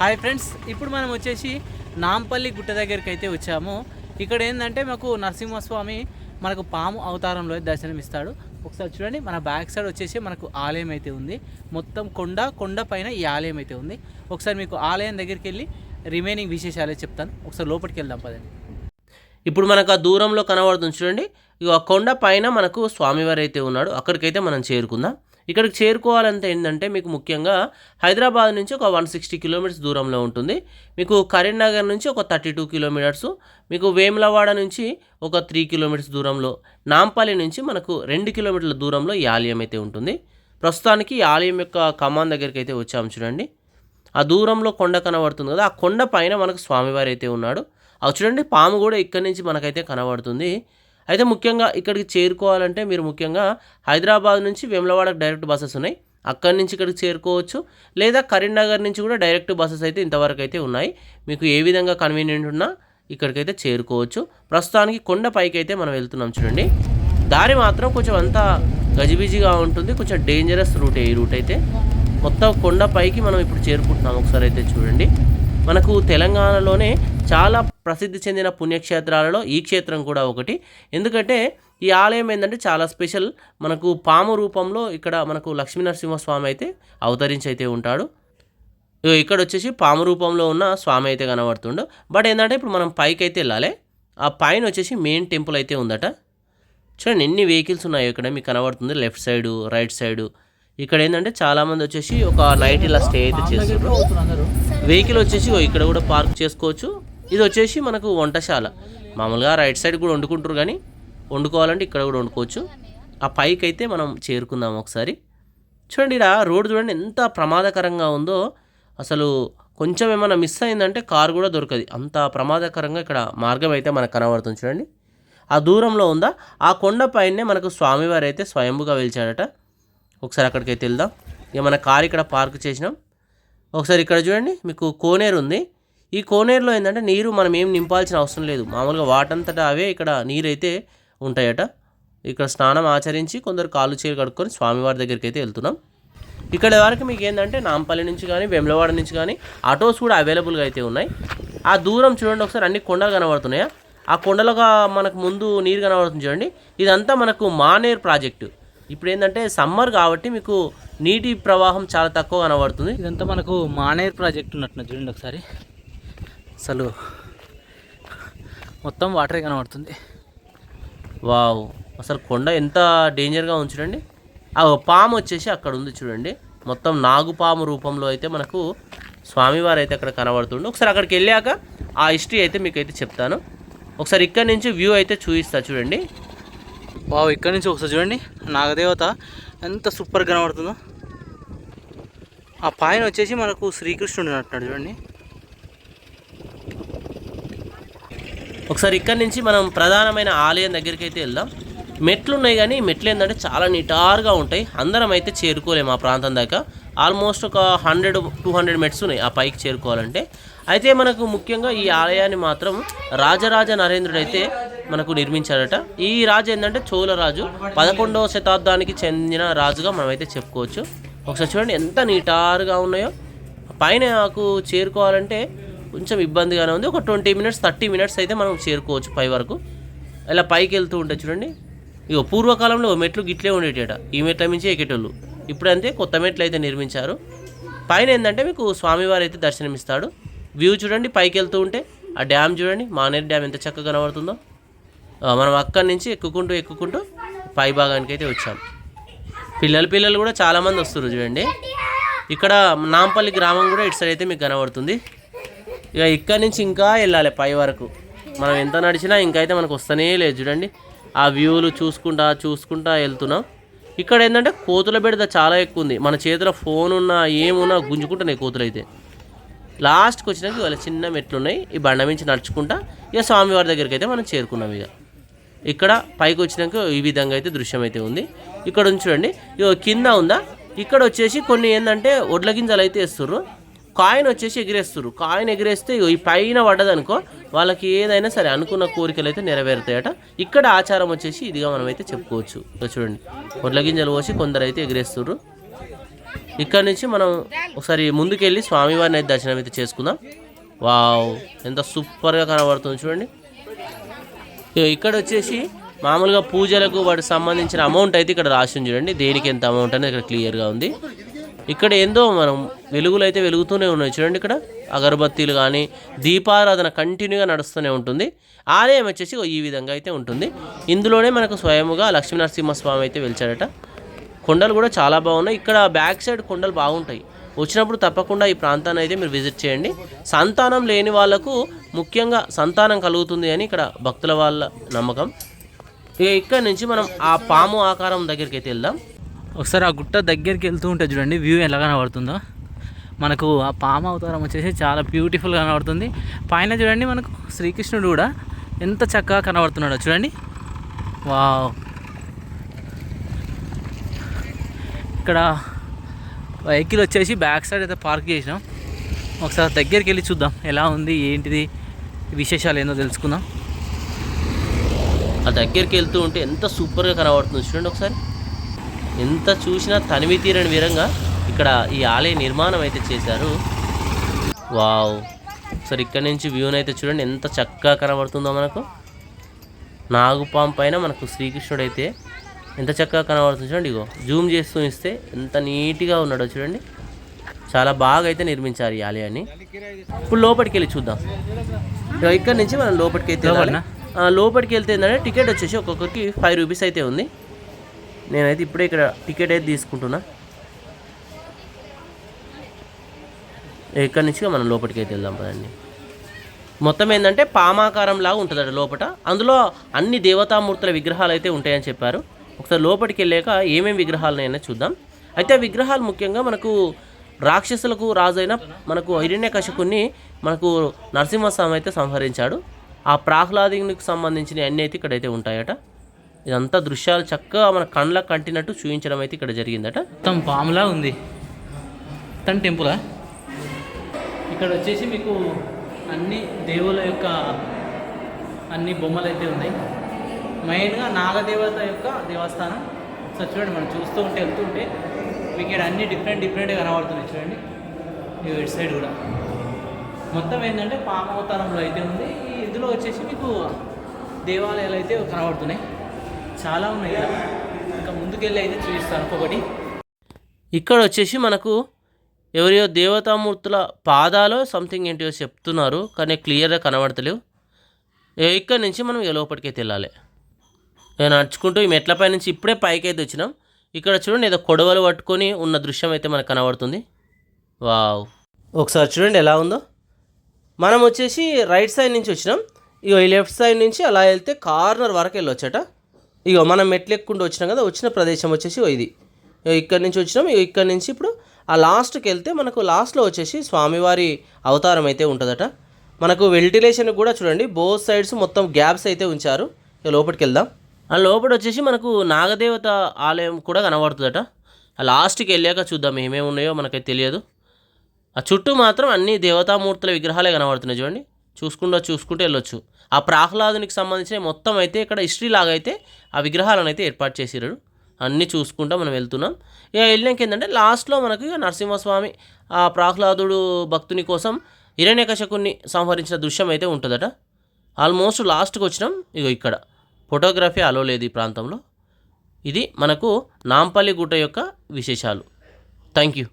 Hi friends ఇప్పుడు మనం వచ్చేసి నాంపల్లి గుట్ట దగ్గరికి అయితే వచ్చాము. ఇక్కడ ఏంటంటే మాకు నరసింహస్వామి మనకు పాము అవతారంలో దర్శనం ఇస్తాడు ఒకసారి చూడండి మన బ్యాక్ సైడ్ వచ్చేసి మనకు ఆలయం అయితే ఉంది. మొత్తం కొండ కొండ పైన ఈ ఆలయం అయితే ఉంది. ఒకసారి మీకు ఆలయం దగ్గరికి వెళ్ళి రిమైనింగ్ విశేషాలే చెప్తాను. ఒకసారి లోపలికి వెళ్దాం పదండి. ఇప్పుడు మనకు ఆ దూరంలో కనబడుతుంది చూడండి. ఇక ఆ కొండ పైన మనకు స్వామివారు అయితే ఉన్నాడు. అక్కడికైతే మనం చేరుకుందాం. ఇక్కడికి చేరుకోవాలంటే ఏంటంటే మీకు ముఖ్యంగా హైదరాబాద్ నుంచి ఒక వన్ సిక్స్టీ కిలోమీటర్స్ దూరంలో ఉంటుంది. మీకు కరీంనగర్ నుంచి ఒక థర్టీ టూ కిలోమీటర్స్ మీకు వేములవాడ నుంచి ఒక త్రీ కిలోమీటర్స్ దూరంలో నాంపల్లి నుంచి మనకు రెండు కిలోమీటర్ల దూరంలో ఈ ఆలయం అయితే ఉంటుంది. ప్రస్తుతానికి ఈ ఆలయం యొక్క కమాన్ దగ్గరికి అయితే వచ్చాము చూడండి. ఆ దూరంలో కొండ కనబడుతుంది కదా ఆ కొండ పైన మనకు స్వామివారు అయితే ఉన్నాడు. అవి చూడండి పాము కూడా ఇక్కడి నుంచి మనకైతే కనబడుతుంది. అయితే ముఖ్యంగా ఇక్కడికి చేరుకోవాలంటే మీరు ముఖ్యంగా హైదరాబాద్ నుంచి వేములవాడకు డైరెక్ట్ బస్సెస్ ఉన్నాయి. అక్కడి నుంచి ఇక్కడికి చేరుకోవచ్చు. లేదా కరీంనగర్ నుంచి కూడా డైరెక్ట్ బస్సెస్ అయితే ఇంతవరకు అయితే ఉన్నాయి. మీకు ఏ విధంగా కన్వీనియంట్ ఉన్నా ఇక్కడికైతే చేరుకోవచ్చు. ప్రస్తుతానికి కొండ పైకి అయితే మనం వెళ్తున్నాం చూడండి. దారి మాత్రం కొంచెం అంతా గజిబిజిగా ఉంటుంది. కొంచెం డేంజరస్ రూట్ ఈ రూట్ అయితే. మొత్తం కొండ పైకి మనం ఇప్పుడు చేరుకుంటున్నాం. ఒకసారి అయితే చూడండి. మనకు తెలంగాణలోనే చాలా ప్రసిద్ధి చెందిన పుణ్యక్షేత్రాలలో ఈ క్షేత్రం కూడా ఒకటి. ఎందుకంటే ఈ ఆలయం ఏంటంటే చాలా స్పెషల్. మనకు పాము రూపంలో ఇక్కడ మనకు లక్ష్మీనరసింహస్వామి అయితే అవతరించి అయితే ఉంటాడు ఇక్కడ వచ్చేసి పాము రూపంలో ఉన్న స్వామి అయితే కనబడుతుండు. బట్ ఏంటంటే ఇప్పుడు మనం పైకి అయితే వెళ్ళాలి. ఆ పైన వచ్చేసి మెయిన్ టెంపుల్ అయితే ఉందట. చూడండి ఎన్ని వెహికల్స్ ఉన్నాయో ఇక్కడ మీకు కనబడుతుంది. Left side right side. ఇక్కడ ఏంటంటే చాలామంది వచ్చేసి ఒక నైట్ ఇలా స్టే అయితే చేస్తున్నారు వెహికల్ వచ్చేసి ఇక్కడ కూడా పార్క్ చేసుకోవచ్చు. ఇది వచ్చేసి మనకు వంటశాల. మామూలుగా రైట్ సైడ్ కూడా వండుకుంటారు కానీ వండుకోవాలంటే ఇక్కడ కూడా వండుకోవచ్చు. ఆ పైకి అయితే మనం చేరుకుందాం ఒకసారి. చూడండి ఇక్కడ రోడ్డు చూడండి ఎంత ప్రమాదకరంగా ఉందో. అసలు కొంచెం ఏమైనా మిస్ అయిందంటే కారు కూడా దొరకదు. అంత ప్రమాదకరంగా ఇక్కడ మార్గం అయితే మనకు కనబడుతుంది చూడండి. ఆ దూరంలో ఉందా? ఆ కొండ పైనే మనకు స్వామివారు అయితే స్వయంభుగా వెలిచాడట. ఒకసారి అక్కడికి అయితే వెళ్దాం. ఇక మన కారు ఇక్కడ పార్క్ చేసినాం? ఒకసారి ఇక్కడ చూడండి మీకు కోనేరు ఉంది. ఈ కోనేరులో ఏంటంటే నీరు మనం ఏం నింపాల్సిన అవసరం లేదు. మామూలుగా వాటంతటా అవే ఇక్కడ నీరు అయితే ఉంటాయట. ఇక్కడ స్నానం ఆచరించి కొందరు కాళ్ళు చేరు కడుక్కొని స్వామివారి దగ్గరికి అయితే వెళ్తున్నాం. ఇక్కడ వరకు మీకు ఏంటంటే నాంపల్లి నుంచి కానీ వెమ్లవాడ నుంచి కానీ ఆటోస్ కూడా అవైలబుల్గా అయితే ఉన్నాయి. ఆ దూరం చూడండి ఒకసారి అన్ని కొండలు కనబడుతున్నాయా? ఆ కొండలుగా మనకు ముందు నీరు కనబడుతుంది చూడండి. ఇదంతా మనకు మానేర్ ప్రాజెక్టు. ఇప్పుడు ఏంటంటే సమ్మర్ కాబట్టి మీకు నీటి ప్రవాహం చాలా తక్కువ కనబడుతుంది. ఇదంతా మనకు మానేర్ ప్రాజెక్ట్ ఉన్నట్టున్న చూడండి ఒకసారి. అసలు మొత్తం వాటరే కనబడుతుంది. వావ్ అసలు కొండ ఎంత డేంజర్గా ఉంది చూడండి. ఆ పాము వచ్చేసి అక్కడ ఉంది చూడండి. మొత్తం నాగుపాము రూపంలో అయితే మనకు స్వామివారు అయితే అక్కడ కనబడుతుండే. ఒకసారి అక్కడికి వెళ్ళాక ఆ హిస్టరీ అయితే మీకు అయితే చెప్తాను. ఒకసారి ఇక్కడ నుంచి వ్యూ అయితే చూపిస్తా చూడండి. వావ్ ఇక్కడ నుంచి ఒకసారి చూడండి. నాగదేవత ఎంత సూపర్ కనబడుతుందో. ఆ పైన వచ్చేసి మనకు శ్రీకృష్ణుడు అంటున్నాడు చూడండి. ఒకసారి ఇక్కడ నుంచి మనం ప్రధానమైన ఆలయం దగ్గరికి అయితే వెళ్దాం. మెట్లు ఉన్నాయి కానీ మెట్లు ఏంటంటే చాలా నిటారుగా ఉంటాయి. అందరం అయితే చేరుకోలేము ఆ ప్రాంతం దాకా. ఆల్మోస్ట్ ఒక హండ్రెడ్ టూ హండ్రెడ్ మెట్స్ ఉన్నాయి ఆ పైకి చేరుకోవాలంటే. అయితే మనకు ముఖ్యంగా ఈ ఆలయాన్ని మాత్రం రాజరాజ నరేంద్రుడు అయితే మనకు నిర్మించాడట. ఈ రాజు ఏంటంటే చోళరాజు పదకొండవ శతాబ్దానికి చెందిన రాజుగా మనమైతే చెప్పుకోవచ్చు. ఒకసారి చూడండి ఎంత నిటారుగా ఉన్నాయో. పైన నాకు చేరుకోవాలంటే కొంచెం ఇబ్బందిగానే ఉంది. ఒక ట్వంటీ మినిట్స్ థర్టీ మినిట్స్ అయితే మనం చేరుకోవచ్చు పై వరకు. ఇలా పైకి వెళ్తూ ఉంటే చూడండి. ఇగో పూర్వకాలంలో మెట్లు గిట్లే ఉండేటట. ఈ మెట్ల నుంచి ఎక్కేటోళ్ళు. ఇప్పుడంతే కొత్త మెట్లు అయితే నిర్మించారు. పైన ఏంటంటే మీకు స్వామివారు అయితే దర్శనమిస్తాడు. వ్యూ చూడండి పైకి వెళ్తూ ఉంటే. ఆ డ్యామ్ చూడండి మానేరు డ్యామ్ ఎంత చక్కగా కనబడుతుందో. మనం అక్కడి నుంచి ఎక్కుకుంటూ ఎక్కుకుంటూ పై భాగానికి అయితే వచ్చాం. పిల్లలు పిల్లలు కూడా చాలామంది వస్తారు చూడండి. ఇక్కడ నాంపల్లి గ్రామం కూడా ఇటు సైడ్ అయితే మీకు కనబడుతుంది. ఇక ఇక్కడ నుంచి ఇంకా వెళ్ళాలి పై వరకు. మనం ఎంత నడిచినా ఇంకా అయితే మనకు వస్తూనే లేదు చూడండి. ఆ వ్యూలు చూసుకుంటా చూసుకుంటా వెళ్తున్నాం. ఇక్కడ ఏంటంటే కోతుల బెడద చాలా ఎక్కువ ఉంది. మన చేతిలో ఫోన్ ఉన్నా ఏమున్నా గుంజుకుంటున్నాయి కోతులు అయితే లాస్ట్కి వచ్చినాక ఇవాళ చిన్న మెట్లు ఉన్నాయి. ఈ బండ మించి నడుచుకుంటా ఇక స్వామివారి దగ్గరికి అయితే మనం చేరుకున్నాం ఇక. ఇక్కడ పైకి వచ్చినాక ఈ విధంగా అయితే దృశ్యం అయితే ఉంది. ఇక్కడ ఉంది చూడండి. ఇగో కింద ఉందా? ఇక్కడ వచ్చేసి కొన్ని ఏంటంటే ఒడ్ల గింజలు అయితే వేస్తుర్రు. కాయిన్ వచ్చేసి ఎగిరేస్తారు కాయిన్ ఎగిరేస్తే ఇగో ఈ పైన పడ్డదనుకో వాళ్ళకి ఏదైనా సరే అనుకున్న కోరికలు అయితే నెరవేరుతాయట. ఇక్కడ ఆచారం వచ్చేసి ఇదిగా మనం అయితే చెప్పుకోవచ్చు చూడండి. ఒడ్ల గింజలు పోసి కొందరు అయితే ఎగిరేస్తారు ఇక్కడ నుంచి మనం ఒకసారి ముందుకెళ్ళి స్వామివారిని అయితే దర్శనం అయితే చేసుకుందాం. వావ్! ఎంత సూపర్గా కనబడుతుంది చూడండి. ఇక్కడ వచ్చేసి మామూలుగా పూజలకు వాటికి సంబంధించిన అమౌంట్ అయితే ఇక్కడ రాసి ఉంది చూడండి. దేనికి ఎంత అమౌంట్ అనేది ఇక్కడ క్లియర్గా ఉంది. ఇక్కడ ఏందో మనం వెలుగులు అయితే వెలుగుతూనే ఉన్నాయి చూడండి ఇక్కడ. అగరబత్తీలు కానీ దీపారాధన కంటిన్యూగా నడుస్తూనే ఉంటుంది. ఆలయం వచ్చేసి ఈ విధంగా అయితే ఉంటుంది. ఇందులోనే మనకు స్వయముగా లక్ష్మీనరసింహస్వామి అయితే వెలిచాడట. కొండలు కూడా చాలా బాగున్నాయి. ఇక్కడ బ్యాక్ సైడ్ కొండలు బాగుంటాయి. వచ్చినప్పుడు తప్పకుండా ఈ ప్రాంతాన్ని అయితే మీరు విజిట్ చేయండి. సంతానం లేని వాళ్ళకు ముఖ్యంగా సంతానం కలుగుతుంది అని ఇక్కడ భక్తుల వాళ్ళ నమ్మకం. ఇక ఇక్కడ నుంచి మనం ఆ పాము ఆకారం దగ్గరికి అయితే వెళ్దాం. ఒకసారి ఆ గుట్ట దగ్గరికి వెళ్తూ ఉంటే చూడండి వ్యూ ఎలా కనబడుతుందో. మనకు ఆ పామ అవతారం వచ్చేసి చాలా బ్యూటిఫుల్గా కనబడుతుంది. పైన చూడండి మనకు శ్రీకృష్ణుడు కూడా ఎంత చక్కగా కనబడుతున్నాడో చూడండి. వావ్. ఇక్కడ వెహికల్ వచ్చేసి బ్యాక్ సైడ్ అయితే పార్క్ చేసినాం. ఒకసారి దగ్గరికి వెళ్ళి చూద్దాం ఎలా ఉంది ఏంటిది? విశేషాలు ఏందో తెలుసుకుందాం. ఆ దగ్గరికి వెళ్తూ ఉంటే ఎంత సూపర్గా కనబడుతుంది చూడండి ఒకసారి. ఎంత చూసినా తనివి తీరని విధంగా ఇక్కడ ఈ ఆలయ నిర్మాణం అయితే చేశారు. వావ్. ఒకసారి ఇక్కడ నుంచి వ్యూని అయితే చూడండి ఎంత చక్కగా కనబడుతుందో మనకు. నాగుపాం పైన మనకు శ్రీకృష్ణుడు అయితే ఎంత చక్కగా కనబడుతుంది చూడండి ఇగో. జూమ్ చేస్తూ ఇస్తే ఎంత నీట్గా ఉన్నాడో చూడండి. చాలా బాగా అయితే నిర్మించారు ఈ ఆలయాన్ని. ఇప్పుడు లోపలికి వెళ్ళి చూద్దాం. ఇక్కడ నుంచి మనం లోపలికి అయితే లోపలికి వెళ్తే ఏంటంటే టికెట్ వచ్చేసి ఒక్కొక్కరికి ఫైవ్ రూపీస్ అయితే ఉంది. నేనైతే ఇప్పుడే ఇక్కడ టికెట్ అయితే తీసుకుంటున్నా. ఇక్కడ నుంచి మనం లోపలికి అయితే వెళ్దాం పదండి. మొత్తం ఏంటంటే పామాకారం లాగా ఉంటుంది లోపల అందులో అన్ని దేవతామూర్తుల విగ్రహాలు అయితే ఉంటాయని చెప్పారు. ఒకసారి లోపలికి వెళ్ళాక ఏమేమి విగ్రహాలు ఉన్నాయని చూద్దాం. అయితే ఆ విగ్రహాలు ముఖ్యంగా మనకు రాక్షసులకు రాజైన మనకు హిరణ్యకశకుని మనకు నరసింహస్వామి అయితే సంహరించాడు. ఆ ప్రాహ్లాదినికి సంబంధించిన అన్ని అయితే ఇక్కడైతే ఉంటాయట. ఇదంతా దృశ్యాలు చక్కగా మన కళ్ళకు కంటినట్టు చూపించడం అయితే ఇక్కడ జరిగిందట. మొత్తం పాములా ఉంది. తన టెంపులా? ఇక్కడ వచ్చేసి మీకు అన్ని దేవుల యొక్క అన్ని బొమ్మలు అయితే ఉన్నాయి మెయిన్గా నాగదేవత యొక్క దేవస్థానం. సో చూడండి మనం చూస్తూ ఉంటే వెళ్తుంటే మీకు ఇక్కడ అన్ని డిఫరెంట్ డిఫరెంట్గా కనబడుతున్నాయి చూడండి. ఇవి ఇటు సైడ్ కూడా. మొత్తం ఏంటంటే పామ అవతారంలో అయితే ఉంది. ఇందులో వచ్చేసి మీకు దేవాలయాలు అయితే కనబడుతున్నాయి చాలా ఉన్నాయి ఇక్కడ. ఇంకా ముందుకెళ్ళి అయితే చూపిస్తాను ఒక్కొక్కటి ఇక్కడ వచ్చేసి మనకు ఎవరియో దేవతామూర్తుల పాదాలు సంథింగ్ ఏంటియో చెప్తున్నారు. కానీ క్లియర్గా కనబడతలేవు. ఇక్కడ నుంచి మనం లోపలికైతే వెళ్ళాలి? నేను నడుచుకుంటూ ఈ మెట్లపై నుంచి ఇప్పుడే పైకి అయితే వచ్చినాం. ఇక్కడ చూడండి ఏదో కొడవలు పట్టుకొని ఉన్న దృశ్యం అయితే మనకు కనబడుతుంది. వావ్. ఒకసారి చూడండి ఎలా ఉందో. మనం వచ్చేసి రైట్ సైడ్ నుంచి వచ్చినాం. ఇగో ఈ లెఫ్ట్ సైడ్ నుంచి అలా వెళ్తే కార్నర్ వరకు వెళ్ళొచ్చట. ఇగో మనం మెట్లు వచ్చినాం కదా వచ్చిన ప్రదేశం వచ్చేసి ఇది. ఇగో ఇక్కడ నుంచి వచ్చినాం. ఇగో ఇక్కడ నుంచి ఇప్పుడు ఆ లాస్ట్కి వెళ్తే మనకు లాస్ట్లో వచ్చేసి స్వామివారి అవతారం అయితే ఉంటుందట. మనకు వెంటిలేషన్ కూడా చూడండి బోత్ సైడ్స్ మొత్తం గ్యాప్స్ అయితే ఉంచారు. ఇక లోపలికి వెళ్దాం. లోపల వచ్చేసి మనకు నాగదేవత ఆలయం కూడా కనబడుతుందట. ఆ లాస్ట్కి వెళ్ళాక చూద్దాం ఏమేమి ఉన్నాయో మనకైతే తెలియదు. ఆ చుట్టూ మాత్రం అన్ని దేవతామూర్తుల విగ్రహాలే కనబడుతున్నాయి చూడండి. చూసుకుంటూ చూసుకుంటూ వెళ్ళొచ్చు. ఆ ప్రహ్లాదునికి సంబంధించిన మొత్తం అయితే ఇక్కడ హిస్టరీ లాగా అయితే ఆ విగ్రహాలను అయితే ఏర్పాటు చేసిర్రు. అన్నీ చూసుకుంటూ మనం వెళ్తున్నాం. ఇక వెళ్ళాక ఏంటంటే లాస్ట్లో మనకు ఇక నరసింహస్వామి ఆ ప్రాహ్లాదుడు భక్తుని కోసం హిరణ్యకశకుని సంహరించిన దృశ్యం అయితే ఉంటుందట. ఆల్మోస్ట్ లాస్ట్కి వచ్చినాం. ఇగో ఇక్కడ. ఫోటోగ్రఫీ అలో లేదు ఈ ప్రాంతంలో. ఇది మనకు నాంపల్లి గుట్ట యొక్క విశేషాలు. Thank you.